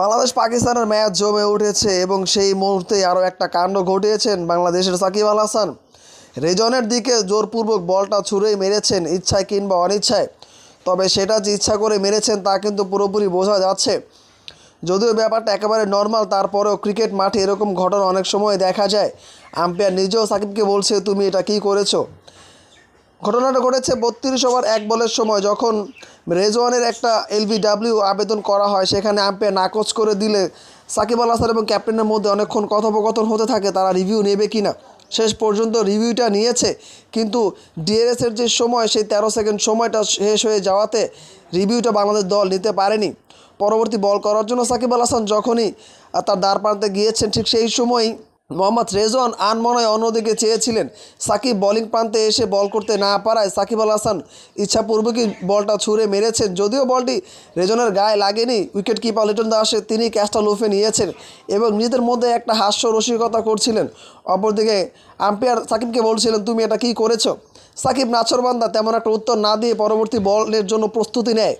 বাংলাদেশ পাকিস্তানের ম্যাচ জমে উঠেছে এবং সেই মুহূর্তে আরও একটা কাণ্ড ঘটিয়েছেন বাংলাদেশের সাকিব আল হাসান। রেজনের দিকে জোরপূর্বক বলটা ছুঁড়েই মেরেছেন ইচ্ছায় কিংবা অনিচ্ছায়। তবে সেটা যে ইচ্ছা করে মেরেছেন তা কিন্তু পুরোপুরি বোঝা যাচ্ছে। যদিও ব্যাপারটা একেবারে নর্মাল, তারপরেও ক্রিকেট মাঠে এরকম ঘটনা অনেক সময় দেখা যায়। আম্পায়ার নিজেও সাকিবকে বলছে, তুমি এটা কী করেছ? ঘটনাটা ঘটেছে বত্রিশ ওভার এক বলের সময় যখন রেজওয়ানের একটা এলবিডাব্লিউ আবেদন করা হয়, সেখানে আম্পায়ার নাকচ করে দিলে সাকিব আল হাসান এবং ক্যাপ্টেনের মধ্যে অনেকক্ষণ কথোপকথন হতে থাকে, তারা রিভিউ নেবে কি না শেষ পর্যন্ত রিভিউটা নিয়েছে, কিন্তু ডিএরএসের যে সময়, সেই তেরো সেকেন্ড সময়টা শেষ হয়ে যাওয়াতে রিভিউটা বাংলাদেশ দল নিতে পারেনি। পরবর্তী বল করার জন্য সাকিব আল হাসান যখনই তার দ্বার প্রান্তে গিয়েছেন, ঠিক সেই সময়ই মোহাম্মদ রেজওয়ান আনমনায় অন্যদিকে চেয়েছিলেন। সাকিব বোলিং প্রান্তে এসে বল করতে না পারায় সাকিব আল হাসান ইচ্ছাপূর্বকই বলটা ছুঁড়ে মেরেছেন। যদিও বলটি রেজনের গায়ে লাগেনি উইকেট কিপার লিটন দাসে তিনি ক্যাচটা লুফে নিয়েছেন এবং নিজেদের মধ্যে একটা হাস্য রসিকতা করছিলেন। অপরদিকে আম্পায়ার সাকিবকে বলছিলেন, তুমি এটা কী করেছ? সাকিব নাছরবান্দা তেমন একটা উত্তর না দিয়ে পরবর্তী বলের জন্য প্রস্তুতি নেয়।